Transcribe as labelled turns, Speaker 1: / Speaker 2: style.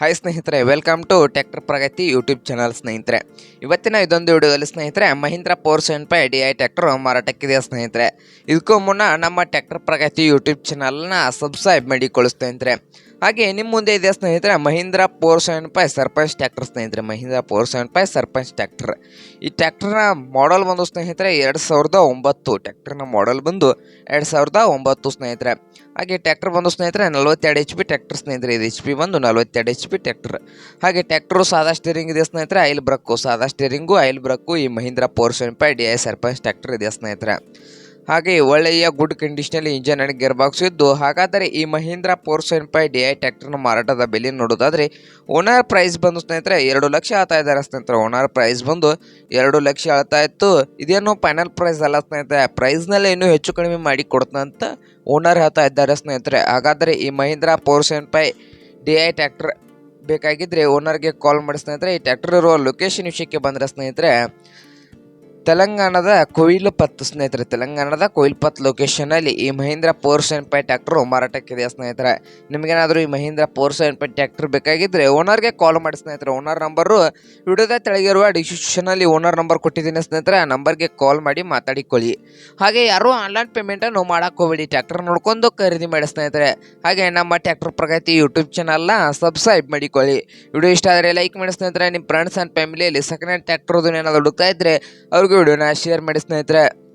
Speaker 1: Hi ಸ್ನೇಹಿತರೆ welcome to tractor Pragati YouTube channel ಸ್ನೇಹಿತರೆ. ಇವತ್ತಿನ ಇದೊಂದು ವಿಡಿಯೋದಲ್ಲಿ, ಸ್ನೇಹಿತರೆ Mahindra four seven five D I tractor ಮಾರಾಟಕ್ಕಿದೆ ಸ್ನೇಹಿತರೆ? ಇದಕ್ಕೂ ಮುನ್ನ ನಮ್ಮ ಟ್ಯಾಕ್ಟರ್ ಪ್ರಗತಿ ಯೂಟ್ಯೂಬ್ ಚಾನಲ್ನ ಸಬ್ಸ್ಕ್ರೈಬ್ ಮಾಡಿಕೊಳ್ಳಿ, ಸ್ನೇಹಿತರೆ. ಹಾಗೆ ನಿಮ್ಮ ಮುಂದೆ ಇದೆ ಸ್ನೇಹಿತರೆ Mahindra four seven five Sarpanch tractor ಸ್ನೇಹಿತರೆ, Mahindra four seven five Sarpanch tractor ಈ ಟ್ಯಾಕ್ಟರ್ನ ಮಾಡೆಲ್ ಬಂದು ಸ್ನೇಹಿತರೆ ಎರಡು ಸಾವಿರದ ಒಂಬತ್ತು ಟ್ಯಾಕ್ಟರ್ನ ಮಾಡೆಲ್ ಬಂದು ಎರಡು ಸಾವಿರದ ಒಂಬತ್ತು ಸ್ನೇಹಿತರೆ. ಹಾಗೆ ಟ್ಯಾಕ್ಟರ್ ಬಂದು ಸ್ನೇಹಿತರೆ ನಲವತ್ತೆರಡು ಎಚ್ ಪಿ ಟ್ಯಾಕ್ಟರ್ ಸ್ನೇಹಿತರೆ ಇದು. ಎಚ್ ಪಿ ಬಂದು ನಲವತ್ತೆರಡು ಎಚ್ ಪಿ ಟ್ಯಾಕ್ಟರ್ ಹಾಗೆ ಟ್ಯಾಕ್ಟರು ಸಾದಾ ಸ್ಟೀರಿಂಗ್ ಇದೆ ಸ್ನೇಹಿತರೆ, ಐಲ್ ಬ್ರಕ್ಕು ಸಾದಾ ಸ್ಟೀರಿಂಗು ಐಲ್ ಬ್ರಕ್ಕು ಈ Mahindra four seven five D I Sarpanch tractor ಇದೆ ಸ್ನೇಹಿತರೆ. ಹಾಗೆ ಒಳ್ಳೆಯ ಗುಡ್ ಕಂಡೀಷನಲ್ಲಿ ಇಂಜಿನ್ ಅಂಡ್ ಗೇರ್ ಬಾಕ್ಸ್ ಇದ್ದು, ಹಾಗಾದರೆ ಈ Mahindra four seven five D I ಟ್ಯಾಕ್ಟರ್ನ ಮಾರಾಟದ ಬೆಲೆ ನೋಡೋದಾದರೆ ಓನರ್ ಪ್ರೈಸ್ ಬಂದು ಸ್ನೇಹಿತರೆ ಎರಡು ಲಕ್ಷ ಆಳ್ತಾ ಇದ್ದಾರೆ ಸ್ನೇಹಿತರೆ. ಓನರ್ ಪ್ರೈಸ್ ಬಂದು ಎರಡು ಲಕ್ಷ ಹೇಳ್ತಾ ಇತ್ತು. ಇದೇನು ಫೈನಲ್ ಪ್ರೈಸ್ ಅಲ್ಲ ಸ್ನೇಹಿತರೆ. ಪ್ರೈಸ್ನಲ್ಲಿ ಇನ್ನೂ ಹೆಚ್ಚು ಕಡಿಮೆ ಮಾಡಿ ಕೊಡ್ತಂತ ಓನರ್ ಹೇಳ್ತಾ ಇದ್ದಾರೆ ಸ್ನೇಹಿತರೆ. ಹಾಗಾದರೆ ಈ Mahindra four seven five D I tractor ಬೇಕಾಗಿದ್ದರೆ ಓನರ್ಗೆ ಕಾಲ್ ಮಾಡಿ ಸ್ನೇಹಿತರೆ. ಈ ಟ್ಯಾಕ್ಟರ್ ಇರುವ ಲೊಕೇಶನ್ ವಿಷಯಕ್ಕೆ ಬಂದರೆ ಸ್ನೇಹಿತರೆ ತೆಲಂಗಾಣದ ಕೊಯಿಲ್ಪತ್ ಸ್ನೇಹಿತರೆ, ತೆಲಂಗಾಣದ ಕೊಯಿಲ್ಪತ್ ಲೊಕೇಶನಲ್ಲಿ ಈ Mahindra four seven five tractor ಮಾರಾಟಕ್ಕಿದೆ ಸ್ನೇಹಿತರೆ? ನಿಮಗೇನಾದರೂ ಈ Mahindra four seven five tractor ಬೇಕಾಗಿದ್ದರೆ ಓನರ್ಗೆ ಕಾಲ್ ಮಾಡಿ ಸ್ನೇಹಿತರೆ. ಓನರ್ ನಂಬರು ವಿಡಿಯೋದ ತೆಳಗಿರುವ ಡಿಸ್ಕ್ರಿಪ್ಷನಲ್ಲಿ ಓನರ್ ನಂಬರ್ ಕೊಟ್ಟಿದ್ದೀನಿ ಸ್ನೇಹಿತರೆ. ಆ ನಂಬರ್ಗೆ ಕಾಲ್ ಮಾಡಿ ಮಾತಾಡಿಕೊಳ್ಳಿ. ಹಾಗೆ ಯಾರೂ ಆನ್ಲೈನ್ ಪೇಮೆಂಟನ್ನು ಹೋಗಬೇಡಿ. ಟ್ಯಾಕ್ಟರ್ ನೋಡ್ಕೊಂಡು ಖರೀದಿ ಮಾಡಿ ಸ್ನೇಹಿತರೆ. ಹಾಗೆ ನಮ್ಮ ಟ್ಯಾಕ್ಟರ್ ಪ್ರಗತಿ ಯೂಟ್ಯೂಬ್ ಚಾನಲ್ನ ಸಬ್ಸ್ಕ್ರೈಬ್ ಮಾಡಿಕೊಳ್ಳಿ. ವಿಡಿಯೋ ಇಷ್ಟ ಆದರೆ ಲೈಕ್ ಮಾಡಿ ಸ್ನೇಹಿತರೆ. ನಿಮ್ಮ ಫ್ರೆಂಡ್ಸ್ ಆ್ಯಂಡ್ ಫ್ಯಾಮಿಲಿಯಲ್ಲಿ ಸೆಕೆಂಡ್ ಹ್ಯಾಂಡ್ ಟ್ಯಾಕ್ಟರ್ ಏನಾದರೂ ಹುಡುಕ್ತಾ ಇದ್ದರೆ ಅವ್ರಿಗೂ ವಿಡಿಯೋನ ಶೇರ್ ಮಾಡಿ ಸ್ನೇಹಿತರೆ.